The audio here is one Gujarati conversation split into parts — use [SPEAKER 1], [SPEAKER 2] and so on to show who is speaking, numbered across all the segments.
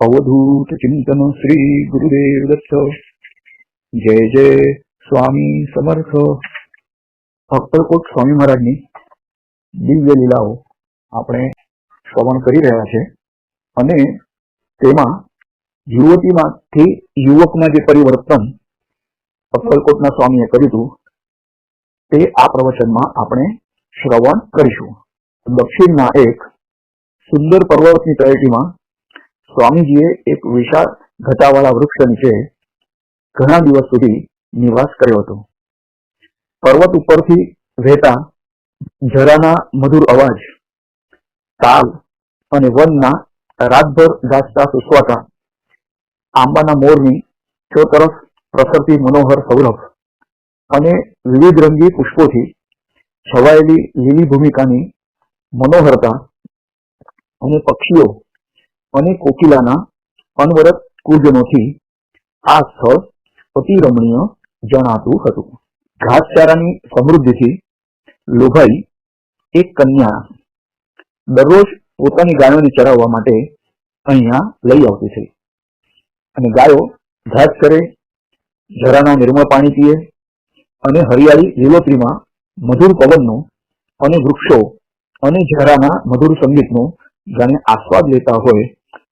[SPEAKER 1] અવધૂત ચિંતન શ્રી ગુરુદેવ દત્ત જય જય સ્વામી સમર્થ અક્કલકોટ સ્વામી મહારાજની દિવ્ય લીલાઓ આપણે શ્રવણ કરી રહ્યા છે અને તેમાં યુવતીમાંથી યુવકમાં જે પરિવર્તન અક્કલકોટના સ્વામીએ કર્યું હતું, તે આ પ્રવચનમાં આપણે શ્રવણ કરીશું. દક્ષિણના એક સુંદર પર્વતની તળેટીમાં સ્વામીજીએ એક વિશાળ ઘટાવાળા વૃક્ષ નીચે ઘણા દિવસ સુધી નિવાસ કર્યો હતો. પર્વત ઉપરથી વહેતા જરાના મધુર અવાજ, તાલ અને વનના રાતભર ગાજતા સુસવાટા, આંબાના મોરની ચોતરફ પ્રસરતી મનોહર સૌરભ અને વિવિધ રંગી પુષ્પોથી છવાયેલી લીલી ભૂમિકાની મનોહરતા અને પક્ષીઓ અને કોકિલાના અનવરત કુર્જનોથી આ સ્થળ અતિ રમણીય જણાતું હતું. ઘાસચારાની સમૃદ્ધિથી લોભાઈ એક કન્યા દરરોજ પોતાની ગાયોને ચરાવવા માટે અહીંયા લઈ આવતી થઈ. અને ગાયો ઘાસ કરે ઝરાના નિર્મળ પાણી પીએ અને હરિયાળી લીલોતરીમાં મધુર પવનનો અને વૃક્ષો અને ઝરાના મધુર સંગીતનો જાણે આસ્વાદ લેતા હોય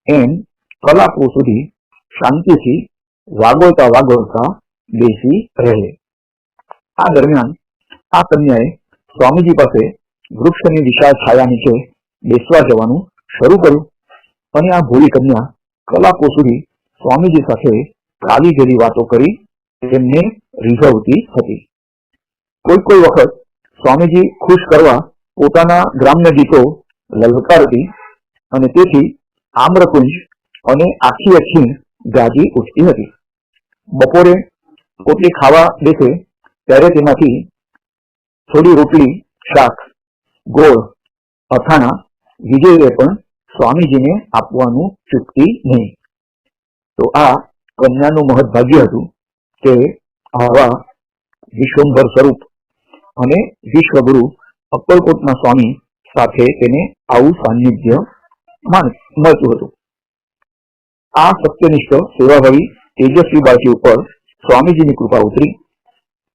[SPEAKER 1] એમ કલાકો સુધી શાંતિથી વાગોળતા વાગોળતા બેસી રહે. આ દરમિયાન આ કન્યાએ સ્વામીજી પાસે વૃક્ષની વિશાળ છાયા નીચે બેસવા જવાનું શરૂ કર્યું અને આ ભોળી કન્યા કલાકો સુધી સ્વામીજી સાથે કાલી જેવી વાતો કરી તેમને રીઝવતી હતી. કોઈ કોઈ વખત સ્વામીજી ખુશ કરવા પોતાના ગ્રામ્ય ગીતો લલકારતી અને તેથી આમ્રકુંજ અને આખી આખી ગાજી ઉઠતી હતી. બપોરે પોતે ખાવા બેસે ત્યારે તેમાંથી થોડી રોટલી, શાક, ગોળ, અથાણા વિજયે પણ સ્વામીજીને આપવાનું ચૂકતી નહીં. તો આ કન્યાનું મહદભાગ્ય હતું કે આવા વિશ્વંભર સ્વરૂપ અને વિશ્વગુરુ અક્કલકોટના સ્વામી સાથે તેને આવું સાનિધ્ય મળતું હતું. આ સત્યનિષ્ઠ સેવાભાવી તેજસ્વી બાળકી ઉપર સ્વામીજીની કૃપા ઉતરી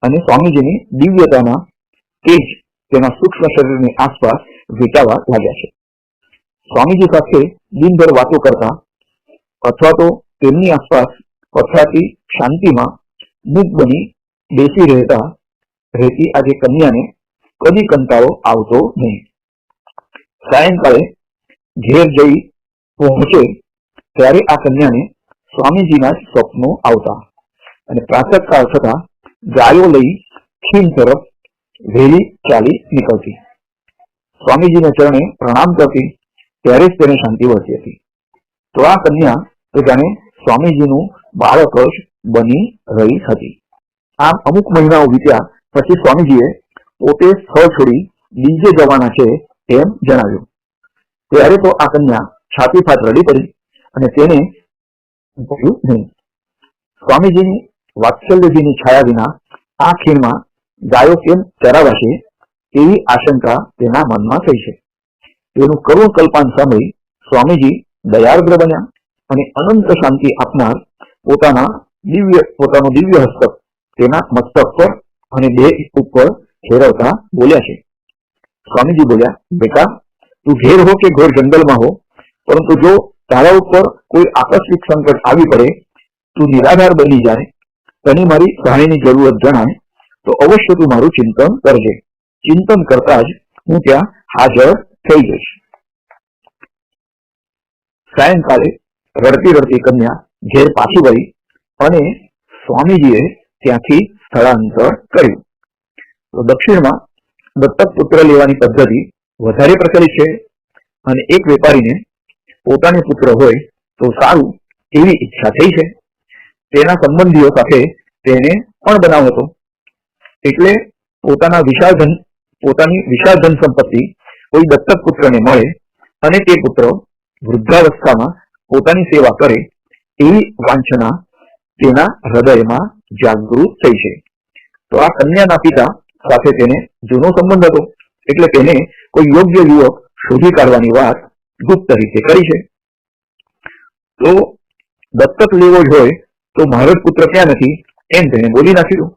[SPEAKER 1] અને સ્વામીજીની દિવ્યતાના તેજ તેના સૂક્ષ્મ શરીરની આસપાસ વેચાવા લાગ્યા છે. સ્વામીજી સાથે દિનભર વાતો કરતા અથવા તો તેમની આસપાસ પથરાતી શાંતિમાં મુખ બની બેસી રહેતા રહેતી આજે કન્યાને કદી કંટાળો આવતો નહીં. સાયંકાળે ઘેર જઈ પહોંચે ત્યારે આ કન્યાને સ્વામીજીના સ્વપ્નો આવતા અને પ્રાતઃકાળ થતા ગાયો લઈ ખીણ તરફ વહેલી ચાલી નીકળતી. સ્વામીજીને ચરણે પ્રણામ કરતી ત્યારે જ તેને શાંતિ વળતી હતી. તો આ કન્યા તો જાણે સ્વામીજીનું બાળક જ બની રહી હતી. આમ અમુક મહિનાઓ વીત્યા પછી સ્વામીજીએ પોતે સ્થળ છોડી બીજે જવાના છે એમ જણાવ્યું. ત્યારે તો આ કન્યા છાતી ફાટ રડી પડી અને તેને ભૂલ્યું નહીં. સ્વામીજીની વાત્સલ્યજીની છાયા વિના આ ખીણમાં ગાયો કેમ ચરાવાશે એવી આશંકા તેના મનમાં થઈ છે. તેનું કરુણ કલ્પાન સાંભળી સ્વામીજી દયાર્દ્ર બન્યા અને અનંત શાંતિ આપનાર પોતાના દિવ્ય, પોતાનું દિવ્ય હસ્તક તેના મસ્તક પર અને દેહ ઉપર ફેરવતા બોલ્યા છે. સ્વામીજી બોલ્યા, બેટા તું ઘેર હો કે ઘોર જંગલમાં હો, પરંતુ જો તારા ઉપર કોઈ આકસ્મિક સંકટ આવી પડે, તું નિરાધાર બની જાય, તને મારી સહાયની જરૂરત જણાય, તો અવશ્ય તું મારું ચિંતન કરજે. ચિંતન કરતા જ હું ત્યાં હાજર થઈ જઈશ. સાયંકાલે રડતી રડતી કન્યા ઘેર પાછી વળી અને સ્વામીજીએ ત્યાંથી સ્થળાંતર કર્યું. તો દક્ષિણમાં દત્તક પુત્ર લેવાની પદ્ધતિ વધારે પ્રચલિત છે અને એક વેપારીને પોતાને પુત્ર હોય તો સારું એવી ઈચ્છા થઈ છે. તેના સંબંધીઓ સાથે તેને પણ બનાવ હતો. એટલે પોતાના વિશાળ પોતાની વિશાળ ધન સંપત્તિ કોઈ દત્તક પુત્રને મળે અને તે પુત્ર વૃદ્ધાવસ્થામાં પોતાની સેવા કરે એવી વાંચના તેના હૃદયમાં જાગૃત થઈ છે. તો આ કન્યાના પિતા સાથે તેને જૂનો સંબંધ હતો. એટલે તેને કોઈ યોગ્ય યુવક શોધી કાઢવાની વાત ગુપ્ત રીતે કરી છે. તો દત્તક લેવો જ હોય તો મહારાજ પુત્ર ક્યાં નથી એમ તેને બોલી નાખ્યું.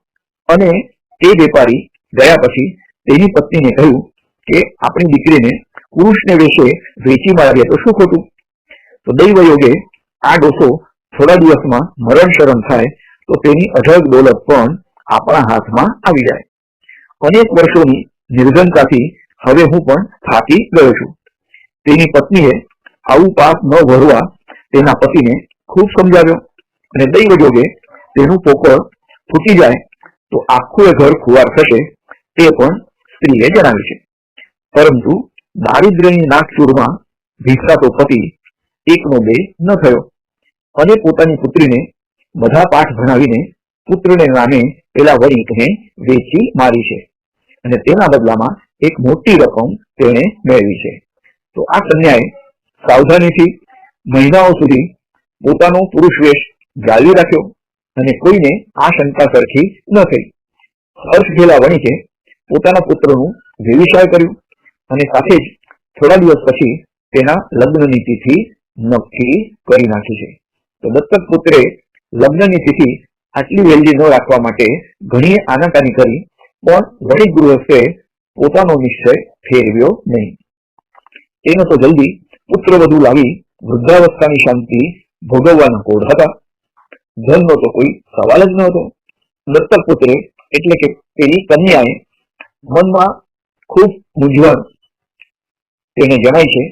[SPEAKER 1] અને તે વેપારી ગયા પછી તેની પત્નીને કહ્યું કે આપણી દીકરીને પુરુષને વેશે વેચી મારીએ તો શું ખોટું? તો દૈવ યોગે આ ડોસો થોડા દિવસમાં મરણ શરણ થાય તો તેની અઢળક દોલત પણ આપણા હાથમાં આવી જાય. અનેક વર્ષોની નિર્ધનતાથી હવે હું પણ થાકી ગયો છું. તેની પત્નીએ આવું પાપ ન ભરવા તેના પતિને ખૂબ સમજાવ્યો અને દૈવ જોગે તેનું પોકળ ફૂટી જાય તો આખું એ ઘર ખુવાર થશે તે પણ સ્ત્રીએ જણાવ્યું છે. પરંતુ દારિદ્ર્યની નાગચૂરમાં ભીસાતો પતિ એકનો બે ન થયો અને પોતાની પુત્રીને બધા પાઠ ભણાવીને પુત્રને નામે પેલા વણિકને વેચી મારી છે. અને તેના બદલામાં એક મોટી રકમ તેણે મેળવી છે. તો આ કન્યાએ સાવધાનીથી મહિનાઓ સુધી પોતાનો પુરુષ વેશ જાળવી રાખ્યો અને કોઈને આ શંકા સરખી ન થઈ. હર્ષ ઘેલા વણિકે પોતાના પુત્રનું વ્યવસાય કર્યું અને સાથે જ થોડા દિવસ પછી તેના લગ્નની તિથિ નક્કી કરી નાખી છે. તો દત્તક પુત્રે લગ્નની તિથિ આટલી વહેલી ન રાખવા માટે ઘણી આનાકાની કરી પણ વણિક ગૃહસ્થે પોતાનો નિશ્ચય ફેરવ્યો નહીં. તેનો તો જલ્દી પુત્ર વધુ લાવી વૃદ્ધાવસ્થાની શાંતિ ભોગવવાના કોડ હતા. ધનનો તો કોઈ સવાલ જ ન હતો દત્તક પુત્રે એટલે કે તેની કન્યાએ મનમાં ખૂબ મૂંઝવણ. તેને જણાય છે,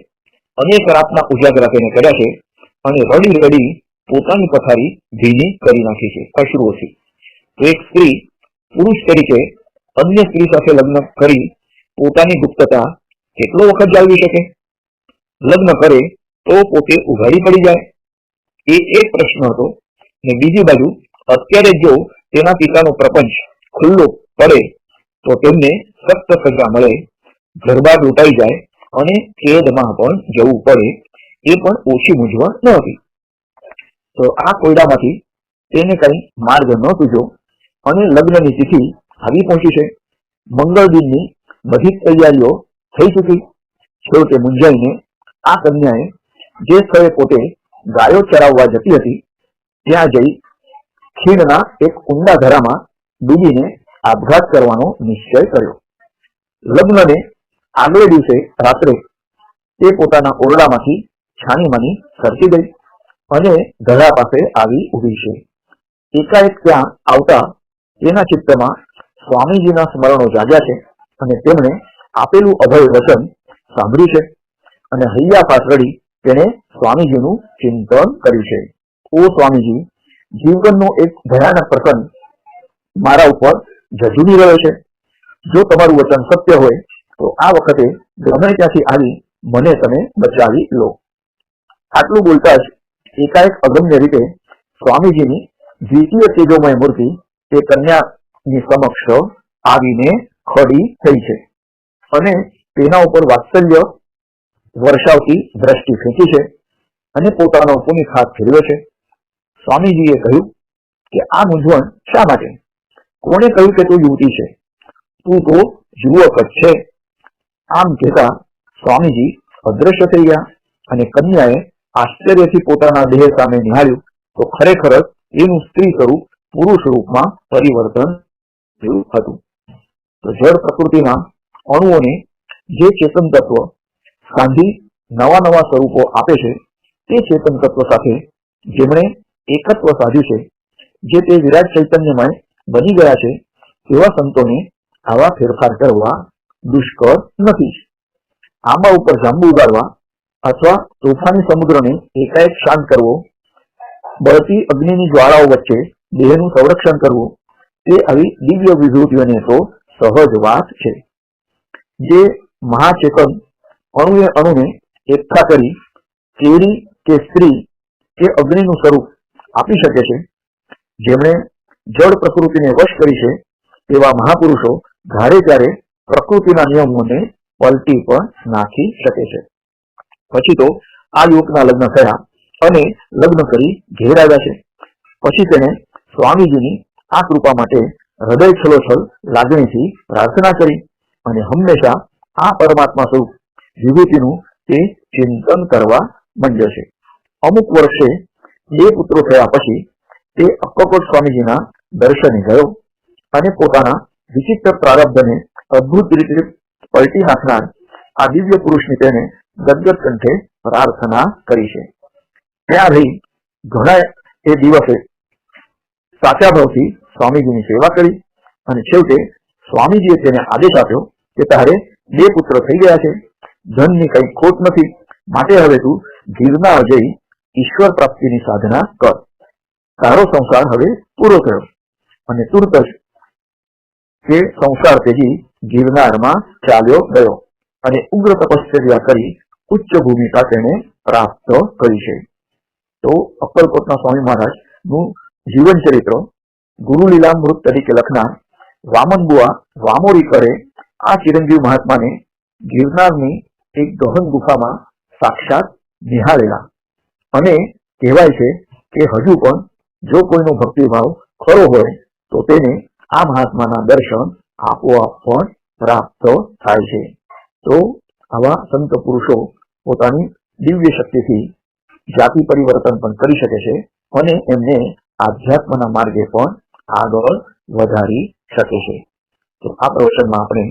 [SPEAKER 1] અનેક રાતના ઉજાગરા તેને કર્યા છે અને રડી રડી પોતાની પથારી ભીની કરી નાખી છે. અશ્રુઓથી. તો એક સ્ત્રી પુરુષ તરીકે અન્ય સ્ત્રી સાથે લગ્ન કરી પોતાની ગુપ્તતા કેટલો વખત જાળવી શકે? લગ્ન કરે તો પોતે ઉઘાડી પડી જાય? એ એક પ્રશ્ન હતો. ને બીજી બાજુ, અત્યારે જો તેના પિતાનો પ્રપંચ ખુલ્લો પડે, તો તેમને સખ્ત સજા મળે ગરબા લૂંટાઈ જાય અને કેદમાં પણ જવું પડે, એ પણ ઓછી મૂંઝવણ ન હતી. તો આ કોયડામાંથી તેને કઈ માર્ગ ન સૂજો અને લગ્નની તિથિ આવી પહોંચી છે. મંગળ દિનની બધી તૈયારીઓ થઈ ચૂકી. છેવટે મુંજાઈને આ કન્યાએ જે સ્થળે પોતે ગાયો ચરાવવા જતી હતી, ત્યાં જઈ ખીણના એક ઊંડા ધરામાં ડૂબીને આપઘાત કરવાનો નિશ્ચય કર્યો. લગ્નને આગલે દિવસે રાત્રે તે પોતાના ઓરડામાંથી છાનીમાની સરકી ગઈ અને ધરા પાસે આવી ઊભી છે. એકાએક ત્યાં આવતા તેના ચિત્તમાં સ્વામીજીના સ્મરણો જાગ્યા છે અને તેમણે આપેલું અભય વચન સાંભળ્યું છે અને હૈયા પાછળી તેણે સ્વામીજીનું ચિંતન કર્યું છે. ઓ સ્વામીજી, જીવનનો એક ભયાનક પ્રસંગ મારા ઉપર ઝઝુમી રહ્યો છે. જો તમારું વચન સત્ય હોય, તો આ વખતે ગમે ત્યાંથી આવી મને તમે બચાવી લો. આટલું બોલતા જ એકાએક અગમ્ય રીતે સ્વામીજીની દ્વિતીય તેજોમય મૂર્તિ તે કન્યાની સમક્ષ આવીને ખડી થઈ છે. અને તેના ઉપર વાત્સલ્ય વર્ષાવતી દ્રષ્ટિ ફેંકી છે અને પોતાનો પુનિત હાથ ફેરવ્યો છે? સ્વામીજીએ કહ્યું કે આ મૂંઝવણ શા માટે? કોણે કહ્યું કે તું યુવતી છે? તું તો યુવક જ છે. આમ કહેતા સ્વામીજી અદ્રશ્ય થઈ ગયા અને કન્યાએ આશ્ચર્યથી પોતાના દેહ સામે નિહાળ્યું. તો ખરેખર એનું સ્ત્રી સ્વરૂપ પુરુષ રૂપમાં પરિવર્તન થયું હતું. તો જળ પ્રકૃતિના અણુઓને જે ચેતન તત્વ સાંધી નવા નવા સ્વરૂપો આપે છે, તે ચેતન તત્વ સાથે જેમણે એકત્વ સાધ્યું છે, જે તે વિરાટ ચૈતન્યમય બની ગયા છે, એવા સંતોને આવા ફેરફાર કરવા દુષ્કર નથી. આંબા ઉપર જાંબુ ઉગાડવા અથવા તોફાની સમુદ્રને એકાએક શાંત કરવો, બળતી અગ્નિની જ્વાળાઓ વચ્ચે દેહનું સંરક્ષણ કરવું તે આવી દિવ્ય વિભૂતિઓની તો સહજ વાત છે. જે મહાચેતન અણુએ અણુને એકઠા કરી કેરી કે સ્ત્રી કે અગ્નિનું સ્વરૂપ આપી શકે છે. જેમણે જળ પ્રકૃતિને વશ કરી છે, તેવા મહાપુરુષો ધારે ત્યારે પ્રકૃતિના નિયમોને પલટી પણ નાખી શકે છે. પછી તો આ યુવકના લગ્ન થયા અને લગ્ન કરી ઘેર આવ્યા છે. પછી તેને સ્વામીજીની આ કૃપા માટે હૃદય છલોછલ લાગણીથી પ્રાર્થના કરી અને હંમેશા આ પરમાત્મા સ્વરૂપ વિભૂતિનું તે ચિંતન કરવા માંડ્યો છે. અમુક વર્ષે બે પુત્રો થયા પછી તે અક્કકોટ સ્વામીજીના દર્શને ગયો અને પોતાના વિચિત્ર પ્રારબ્ધને અદ્ભુત રીતે પલટી નાખનાર આ દિવ્ય પુરુષની તેને ગદગદ કંઠે પ્રાર્થના કરી છે. ત્યાં રહી ઘણા એ દિવસે સાચા ભાવથી સ્વામીજીની સેવા કરી અને છેવટે સ્વામીજીએ તેને આદેશ આપ્યો કે તારે બે પુત્ર થઈ ગયા છે. ધનની કઈ ખોટ નથી. માટે હવે તું ગીરના જઈ ઈશ્વર પ્રાપ્તિની સાધના કર. તારો સંસાર હવે પૂરો થયો અને તુરત જ તે સંસાર તેજી ગિરનારમાં ચાલ્યો ગયો અને ઉગ્ર તપશ્ચર્યા કરી ઉચ્ચ ભૂમિકા તેને પ્રાપ્ત કરી છે. તો અક્કલકોટના સ્વામી મહારાજનું જીવન ચરિત્ર ગુરુ લીલામૃત તરીકે લખનાર વામન બુઆ વામોરી આ ચિરંજીવ મહાત્માને ગિરનારની એક ગહન ગુફામાં સાક્ષાત નિહાળેલા. અને કહેવાય છે કે હજુ પણ જો કોઈનો ભક્તિભાવ ખરો હોય, તો તેને આ મહાત્માના દર્શન આપોઆપ પણ પ્રાપ્ત થાય છે. તો આવા સંત પુરુષો પોતાની દિવ્ય શક્તિથી જાતિ પરિવર્તન પણ કરી શકે છે અને એમને આધ્યાત્મના માર્ગે પણ આગળ વધારી શકે છે. તો આ પ્રવચનમાં આપણે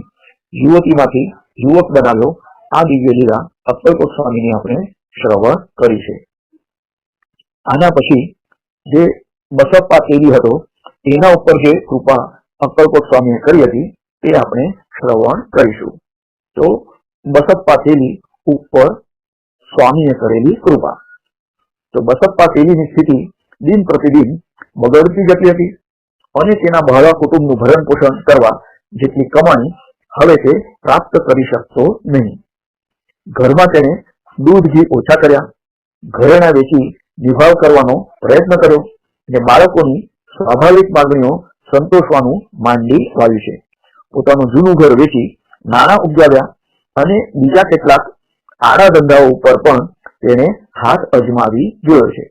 [SPEAKER 1] યુવતીમાંથી યુવક બનાવ્યો. આ દિવ્ય લીલા અક્કલકોટ સ્વામીની આપણે શ્રવણ કરી છે. આના પછી જે બસપ્પા તેલી હતો એના ઉપર જે કૃપા અક્કલકોટ સ્વામીએ કરી હતી, તે આપણે શ્રવણ કરીશું. તો બસપ્પા તેલી ઉપર સ્વામીએ કરેલી કૃપા. તો બસપ્પા તેલીની સ્થિતિ દિન પ્રતિદિન બગડતી જતી હતી અને તેના બહાલા કુટુંબનું ભરણ પોષણ કરવા જેટલી કમાણી હવે તે પ્રાપ્ત કરી શકતો નહીં. ઘરમાં તેણે દૂધ ઘી ઓછા કર્યા, ઘરેણા વેચી નિભાવ કરવાનો પ્રયત્ન કર્યો અને બાળકોની સ્વાભાવિક માંગણીઓ સંતોષવાનું માંડી વાવ્યું છે. પોતાનું જૂનું ઘર વેચી નાણાં ઉપજાવ્યા અને બીજા કેટલાક આડા ધંધાઓ ઉપર પણ તેને હાથ અજમાવી જોયો છે.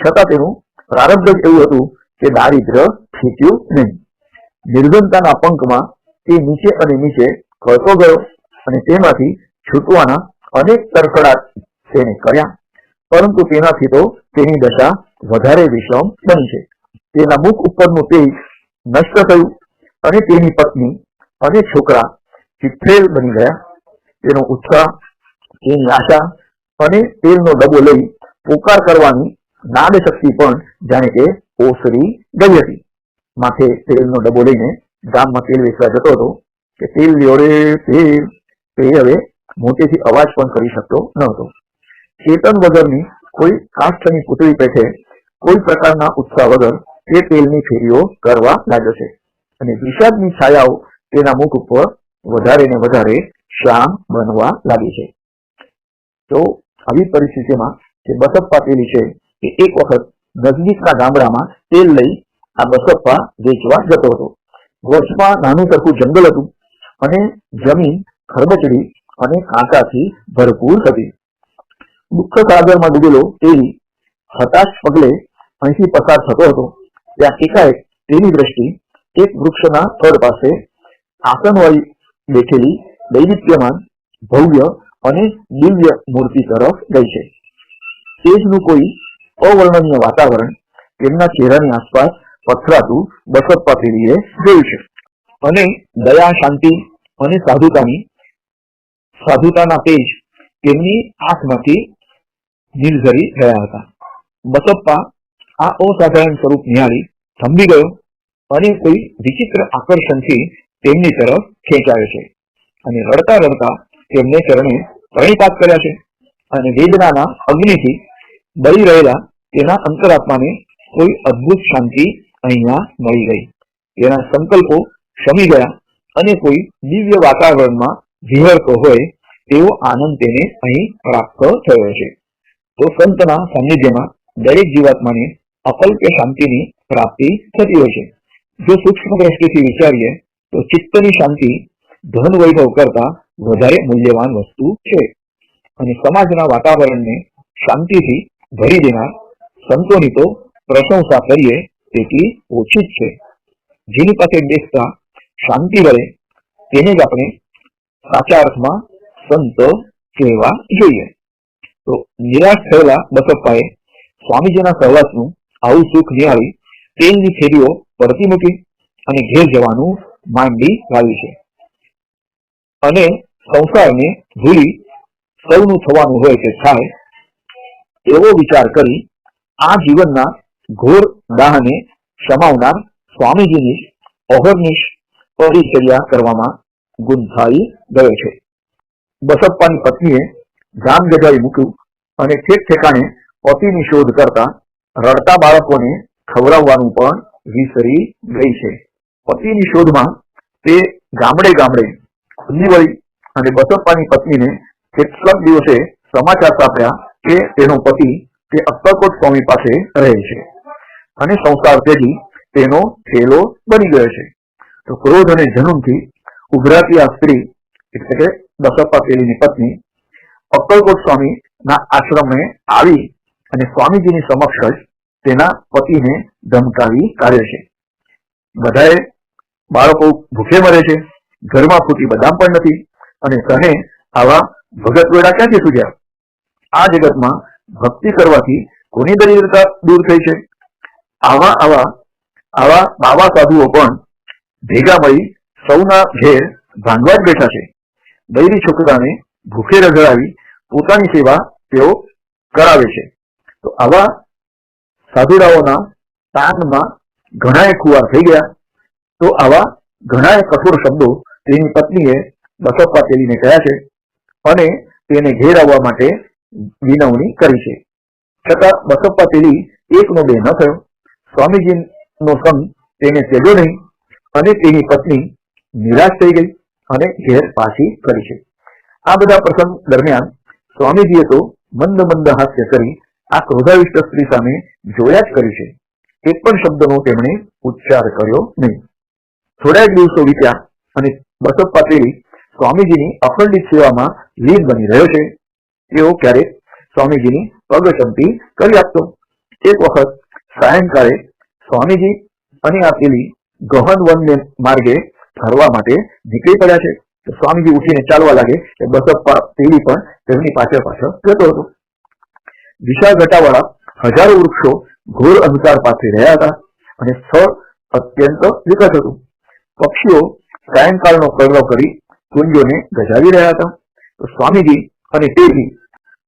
[SPEAKER 1] છતાં તેનું પ્રારબ્ધ જ એવું હતું કે દારિદ્ર ફીટ્યું નહીં. નિર્ધનતાના પંખમાં તે નીચે અને નીચે ખળતો ગયો અને તેમાંથી છૂટવાના અનેક તરકડાટ તેને કર્યા. પરંતુ તેનાથી તો તેની દશા વધારે વિષમ બની છે. તેના મુખ ઉપરનું તેજ નષ્ટ થયું અને તેની પત્ની અને છોકરા ચિત્રેલ બની ગયા. તેનો ઉત્સાહ, તેની આશા અને તેલનો ડબ્બો લઈ પોકાર કરવાની નાદ શક્તિ પણ જાણે કે ઓસરી ગઈ હતી. માથે તેલનો ડબ્બો લઈને ગામમાં તેલ વેચવા જતો હતો કે તેલ લ્યો તેલ, તે હવે મોટેથી અવાજ પણ કરી શકતો ન હતો ચેતન વગરની કોઈ કાષ્ઠની પૂતળી પેઠે કોઈ પ્રકારના ઉત્સાહ વગર તે તેલની ફેરીઓ કરવા લાગ્યો છે. અને વિષાદની છાયાઓ તેના મુખ ઉપર વધારે ને વધારે શ્યામ બનવા લાગી છે. તો આવી પરિસ્થિતિમાં જે બસપ પાકેલી છે એ એક વખત નજીકના ગામડામાં તેલ લઈ આ બસપ્પા વેચવા જતો હતો. વર્ષમાં નાનું સરખું જંગલ હતું અને જમીન ખરબચડી અને કાંટાથી ભરપૂર હતી. દુઃખ સાગરમાં ડૂબેલો તેલી હતાશ પગલે અહીંથી પસાર થતો હતો. ત્યાં એકાએક તેની દ્રષ્ટિ એક વૃક્ષના થડ પાસે આસનવાળી બેઠેલી દૈવિત્યમાન ભવ્ય અને દિવ્ય મૂર્તિ તરફ ગઈ છે. તેજનું કોઈ અવર્ણનીય વાતાવરણ તેમના ચહેરાની આસપાસ પથરાતું બસપ્પા પેઢીએ જોયું છે. અને દયા, શાંતિ અને સાધુતાની, સાધુતાના તેજ તેમની આંખમાંથી નિર્ઝરી રહ્યા હતા. બસપ્પા આ અસાધારણ સ્વરૂપ નિહાળી થંભી ગયો અને કોઈ વિચિત્ર આકર્ષણથી તેમની તરફ ખેંચાયો છે અને રડતા રડતા તેમને ચરણે પ્રણિપાત કર્યા છે અને વેદનાના અગ્નિથી બળી રહેલા તેના અંતરાત્માને કોઈ અદ્ભુત શાંતિ અહીંયા મળી ગઈ તેના સંકલ્પો શમી ગયા અને કોઈ દિવ્ય વાતાવરણમાં વિહરતો હોય તેવો આનંદ તેને અહીં પ્રાપ્ત થયો છે. તો સંતના સાનિધ્યમાં દરેક જીવાત્માને અકલ્પ્ય શાંતિની પ્રાપ્તિ થતી હોય છે. જો સૂક્ષ્મ દ્રષ્ટિથી વિચારીએ, તો ચિત્તની શાંતિ ધન વૈભવ કરતા વધારે મૂલ્યવાન વસ્તુ છે. અને સમાજના વાતાવરણને શાંતિથી ભરી દેનાર સંતોની તો પ્રશંસા કરીએ તેટલી ઓછી જ છે. જેની પાસે બેસતા શાંતિ વળે તેને જ આપણે સાચા અર્થમાં સંત કહેવા જોઈએ. તો નિરાશ થયેલા બસપ્પાએ સ્વામીજીના સહવાસનું આવું સુખ નિહાળી તેલની થેલીઓ પરતી મૂકી અને ઘેર જવાનું માંડી લાવી છે. અને સંસારને ભૂલી સૌનું થવાનું હોય તે થાય એવો વિચાર કરી આ જીવનના ઘોર દાહને સમાવનાર સ્વામીજીની અહર્નિશ પરિચર્યા કરવામાં ગુંથાઈ ગયો છે. બસપ્પાની પત્નીએ ગામ ગજાવી મૂક્યું અને ઠેક ઠેકાણે પતિની શોધ કરતા રડતા બાળકોને ખવડાવવાનું પણ વિસરી ગઈ છે. પતિની શોધમાં તે ગામડે ગામડે ખુલ્લી વળી અને બસપ્પાની પત્નીને કેટલાક દિવસે સમાચાર સાંભળ્યા કે તેનો પતિ તે અક્કલકોટ સ્વામી પાસે રહે છે. અને સંસાર ત્યજી તેનો થેલો બની ગયો છે. તો ક્રોધ અને જનુનથી ઉભરાતી આ સ્ત્રી, એટલે કે દસપ્પા પેલીની પત્ની, અક્કલકોટ સ્વામી ના આશ્રમે આવી અને સ્વામીજીની સમક્ષ જ તેના પતિને ધમકાવી કાઢે છે. બધાએ બાળકો ભૂખે મરે છે, ઘરમાં ફૂટી બદામ પણ નથી અને તને આવા ભગત વેડા ક્યાંથી સુજ્યા? આ જગતમાં ભક્તિ કરવાથી કોની દરિદ્રતા દૂર થઈ છે? આવા આવા આવા બાવા સાધુઓ પણ ભેગા મળી સૌના ઘેર ભાંગવા જ બેઠા છે. બૈરી છોકરાને ભૂખે રગડાવી પોતાની સેવા તેઓ કરાવે છે. તો આવા સાધુડાઓના તાનમાં ઘણાએ ખુવાર થઈ ગયા. તો આવા ઘણાએ કઠોર શબ્દો તેની પત્નીએ બસપ્પા તેલીને કહ્યા છે અને તેને ઘેર આવવા માટે વિનવણી કરી છે. છતાં બસપ્પા તેલી એકનો બે ન થયો. સ્વામીજીનો સંગ તેને તેજો નહીં અને તેની પત્ની નિરાશ થઈ ગઈ અને ઘેર પાછી કરી છે. આ બધા પ્રસંગ દરમિયાન સ્વામીજીએ તો મંદ મંદ હાસ્ય કરી આ ક્રોધાવિષ્ટ સ્ત્રી સામે જોયા જ કર્યું છે. એક પણ શબ્દનો તેમણે ઉચ્ચાર કર્યો નહીં. થોડા જ દિવસો વીત્યા અને બસપ્પા તેલી સ્વામીજીની અખંડિત સેવામાં લીન બની રહ્યો છે. તેઓ ક્યારેક સ્વામીજીની પગચંપી કરી આપતો? એક વખત સાયંકાળે સ્વામીજી અને આ પેલી ગહન વનને માર્ગે ફરવા માટે નીકળી પડ્યા છે. સ્વામીજી ઉઠીને ચાલવા લાગે કે બસપ્પા પેલી પણ તેમની પાછળ પાછળ જતો હતો. વિશાળ ઘટાવાળા હજારો વૃક્ષો ઘોર અંધકાર પાસે રહ્યા હતા અને સ્થળ અત્યંત વિકટ હતું. પક્ષીઓ સાયંકાળનો કલરવ કરી કુંજોને ગજાવી રહ્યા હતા. તો સ્વામીજી અને તેજી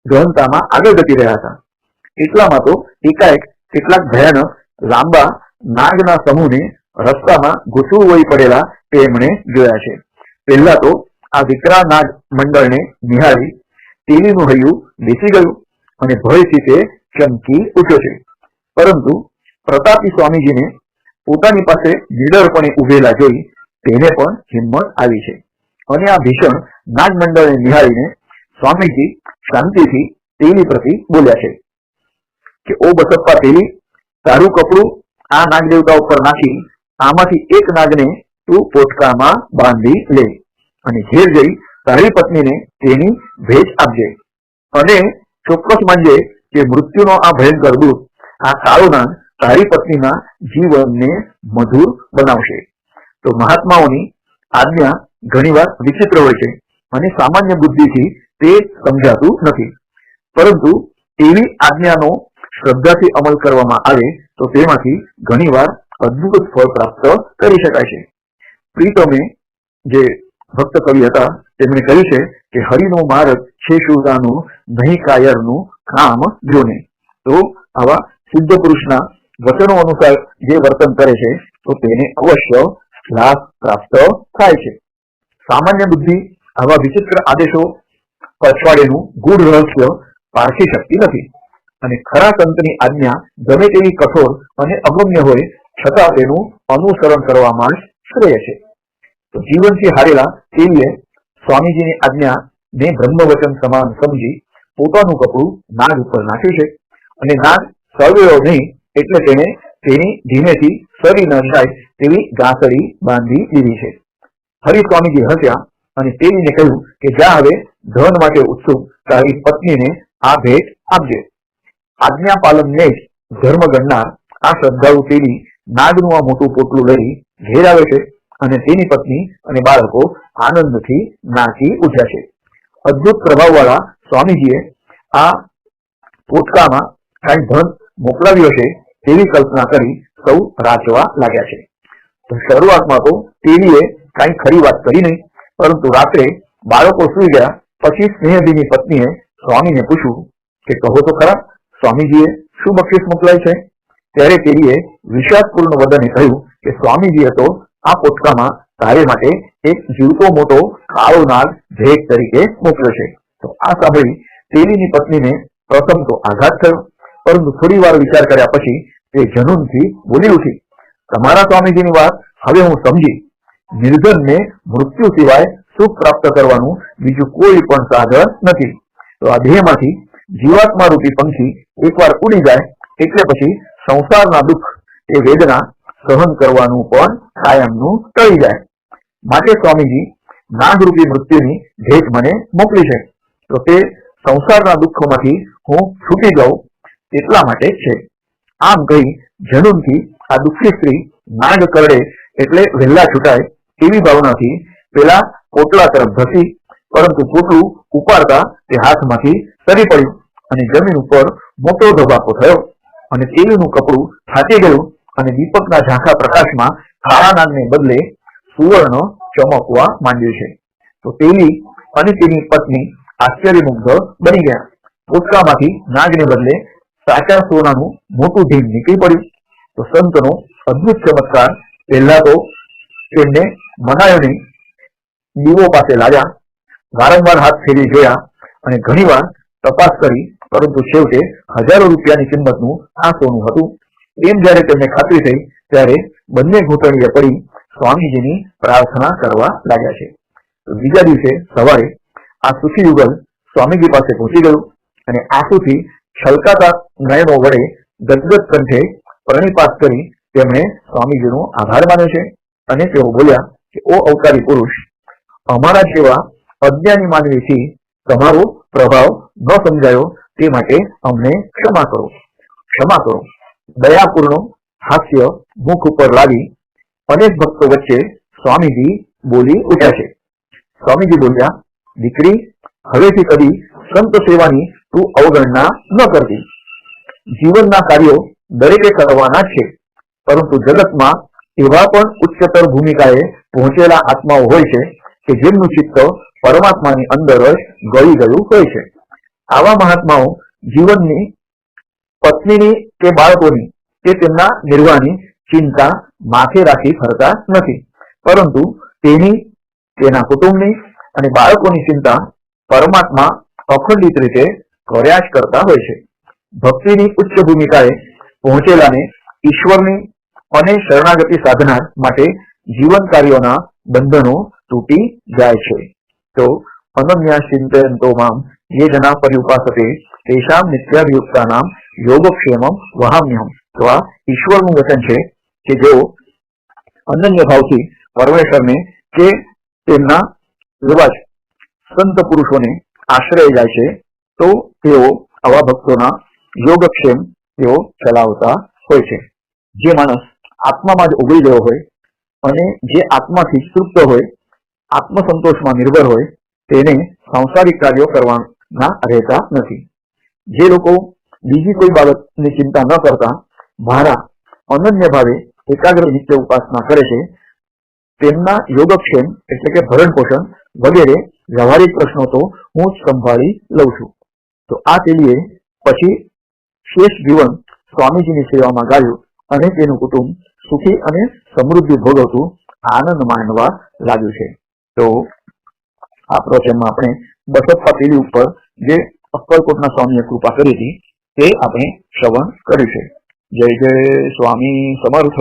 [SPEAKER 1] ગહનતામાં આગળ જતી રહ્યા હતા. એટલામાં તો એકાએક કેટલાક ભયાનક લાંબા નાગના સમૂહને રસ્તામાં ઘૂસવું વહી પડેલા તેમણે જોયા છે. પહેલા તો આ વિકરા નાગ મંડળને નિહાળી ટીવીનું હૈયું બેસી ગયું અને ભયથી તે ચમકી ઉઠ્યો છે. પરંતુ પ્રતાપી સ્વામીજીને પોતાની પાસે નિડરપણે ઉભેલા જોઈ તેને પણ હિંમત આવી છે. અને આ ભીષણ નાગમંડળને નિહાળીને સ્વામીજી શાંતિથી તેની પ્રતિ બોલ્યા છે કે, ઓ બસપ્પા તેલી તારું કપડું આ નાગ દેવતા ઉપર નાખી આમાંથી એક નાગને તું પોટકામાં બાંધી લે અને ઘેર જઈ તારી પત્નીને તેની ભેજ આપજે. અને ચોક્કસ માનજે કે મૃત્યુનો આ ભયંકર દૂત આ કાળો નાગ તારી પત્નીના જીવનને મધુર બનાવશે. તો મહાત્માઓની આજ્ઞા ઘણીવાર વિચિત્ર હોય છે. અને સામાન્ય બુદ્ધિથી તે સમજાતું નથી. પરંતુ એવી આજ્ઞાનો શ્રદ્ધાથી અમલ કરવામાં આવે તો તેમાંથી ઘણીવાર અદભુત ફળ પ્રાપ્ત કરી શકાય છે. પ્રીતમે જે ભક્ત કવિ હતા, તેમણે કહ્યું છે કે હરિનો માર્ગ છે શુદાનું નહીં કાયરનું કામ જોને. તો આવા સિદ્ધ પુરુષના વચનો અનુસાર જે વર્તન કરે છે, તો તેને અવશ્ય લાભ પ્રાપ્ત થાય છે. સામાન્ય બુદ્ધિ આવા વિચિત્ર આદેશો પછવાડેનું ગૂઢ રહસ્ય પારખી શકતી નથી. અને ખરા સંતની આજ્ઞા ગમે તેવી કઠોર અને અગમ્ય હોય, છતાં તેનું અનુસરણ કરવામાં શ્રેય છે. તો જીવનથી હારેલા તેવીએ સ્વામીજીની આજ્ઞા ને બ્રહ્મવચન સમાન સમજી પોતાનું કપડું નાગ ઉપર નાખ્યું છે. અને નાગ સળવેલો નહીં એટલે તેણે તેની ધીમેથી સરી ન જાય તેવી ગાંસડી બાંધી દીધી છે. હરિ સ્વામીજી હસ્યા અને તેવીને કહ્યું કે જ્યાં હવે ધન માટે ઉત્સુક, તારી પત્નીને આ ભેટ આપજે. આજ્ઞા જ ધર્મ ગણનાર આ શ્રદ્ધાળુ તેની નાગનું આ મોટું પોટલું લઈ ઘેર આવે છે અને તેની પત્ની અને બાળકો આનંદથી નાચી ઉઠ્યા છે. અદ્ભુત પ્રભાવવાળા સ્વામીજીએ આ પોટકામાં કાંઈ ધન મોકલાવ્યો છે તેવી કલ્પના કરી સૌ રાચવા લાગ્યા છે. શરૂઆતમાં તો તેલીએ કાંઈ ખરી વાત કરી નહીં, પરંતુ રાત્રે બાળકો સુઈ ગયા પછી સ્નેહજીની પત્નીએ સ્વામીને પૂછ્યું કે કહો તો ખરા, સ્વામીજીએ શું બક્ષિસ મોકલાય છે? ત્યારે તેલીએ વિશ્વાસપૂર્ણ વદને કહ્યું કે સ્વામીજીએ તો આ પોટકામાં તારે માટે એક જીવતો મોટો કાળો નાગ ભેટ તરીકે મોકલ્યો છે. તો આ સાંભળી તેલીની પત્નીને પ્રથમ તો આઘાત થયો, પરંતુ થોડી વાર વિચાર કર્યા પછી તે જનુનથી બોલી ઉઠી, તમારા સ્વામીજીની વાત હવે હું સમજી. નિર્ધનને મૃત્યુ સિવાય સુખ પ્રાપ્ત કરવાનું બીજું કોઈ પણ સાધન નથી. તો આ દેહમાંથી જીવાત્મા રૂપી પંખી એકવાર ઉડી જાય એટલે પછી સંસારના દુઃખ એ વેદના સહન કરવાનું પણ કાયમનું ટળી જાય. માટે સ્વામીજી નાગરૂપી મૃત્યુની ભેટ મને મોકલી છે. તો તે સંસારના દુઃખોમાંથી હું છૂટી જાઉં એટલા માટે છે. આમ કહી જનુનથી આ દુઃખી સ્ત્રી નાગ કરડે એટલે વહેલા છૂટાય એવી ભાવનાથી પેલા પોટલા તરફ ધસી, પરંતુ પોટલું ઉપાડતા તે હાથમાંથી સરી પડ્યું અને જમીન ઉપર મોટો ધબાકો થયો અને તેલનું કપડું ફાટી ગયું અને દીપકના ઝાંખા પ્રકાશમાં કાળા બદલે સુવર્ણ ચમકવા માંડ્યું છે. તો તેલી અને તેની પત્ની આશ્ચર્યમુગ્ધ બની ગયા. પોટકામાંથી નાગને બદલે સાચા સોનાનું મોટું ઢીમ નીકળી પડ્યું. તો સંતનો અદ્ભુત ચમત્કાર પહેલા તો તેમને મનાયો નહીં દીવો પાસે લાવ્યા વારંવાર હાથ ફેરી જોયા અને ઘણીવાર તપાસ કરી, પરંતુ છેવટે હજારો રૂપિયાની કિંમતનું આ સોનું હતું. એમ જ્યારે તેમને ખાતરી થઈ, ત્યારે બંને ઘૂંટણીએ પડી સ્વામીજીની પ્રાર્થના કરવા લાગ્યા છે. બીજા દિવસે સવારે આ સુખી યુગલ સ્વામીજી પાસે પહોંચી ગયું અને આંસુથી છલકાતા નયનો વડે ગદગદ કંઠે પ્રણિપાત કરી તેમણે સ્વામીજીનો આભાર માન્યો છે અને તેઓ બોલ્યા કે, ઓ અવતારી પુરુષ અમારા જેવા અજ્ઞાની માનવીથી તમારો પ્રભાવ ન સમજાયો તે માટે અમને ક્ષમા કરો. ક્ષમા કરો. દયાપૂર્ણ હાસ્ય મુખ ઉપર લાવી અનેક ભક્તો વચ્ચે સ્વામીજી બોલી ઉઠ્યા છે. સ્વામીજી બોલ્યા, દીકરી, હવેથી કદી સંત સેવાની તું અવગણના ન કરતી. જીવનના કાર્યો દરેકે કરવાના છે, પરંતુ જગતમાં એવા પણ ઉચ્ચતર ભૂમિકાએ પહોંચેલા આત્માઓ હોય છે કે જેમનું ચિત્ત પરમાત્માની અંદર જ ગળી ગયું હોય છે. આવા મહાત્માઓ જીવનની પત્નીની કે બાળકોની કે તેમના નિર્વાહની ચિંતા માથે રાખી ફરતા નથી. પરંતુ તેની, તેના કુટુંબની અને બાળકોની ચિંતા પરમાત્મા અખંડિત રીતે કર્યા જ કરતા હોય છે. ભક્તિની ઉચ્ચ ભૂમિકાએ પહોંચેલાને ઈશ્વરની અને શરણાગતિ સાધના માટે જીવન કાર્યોના બંધનો તૂટી જાય છે. તો અનન્યા ચિંતયંતો માં જે જના પરિઉપાસતે તેશામ નિત્યાભિયુક્તાનામ યોગક્ષેમ વહામ્યમ તો આ ઈશ્વરનું વચન છે કે જો અનન્ય ભાવથી પરમેશ્વરને કે તેમના રિવાજ સંત પુરુષોને આશ્રય જાય છે, તો તેઓ આવા ભક્તોના યોગક્ષેમ તેઓ ચલાવતા હોય છે. જે માણસ આત્મામાં જ ઉગરી ગયો હોય અને જે આત્માથી તૃપ્ત હોય, આત્મસંતોષમાં નિર્ભર હોય, તેને સાંસારિક કાર્યો કરવાના રહેતા નથી. જે લોકો બીજી કોઈ બાબતની ચિંતા ન કરતા મારા અનન્ય ભાવે એકાગ્ર નિત્ય ઉપાસના કરે છે, તેમના યોગક્ષેમ એટલે કે ભરણ પોષણ વગેરે વ્યવહારિક પ્રશ્નો તો હું સંભાળી લઉં છું. તો આ તેલીએ પછી શેષ જીવન સ્વામીજીની સેવામાં ગાયું અને તેનું કુટુંબ સુખી અને સમૃદ્ધિ ભોગવતું આનંદ માનવા લાગ્યું છે. તો આ પ્રવચનમાં આપણે બસપ્પા પેલી ઉપર જે અક્કલકોટના સ્વામીએ કૃપા કરી હતી તે આપણે શ્રવણ કર્યું છે. જય જય સ્વામી સમર્થ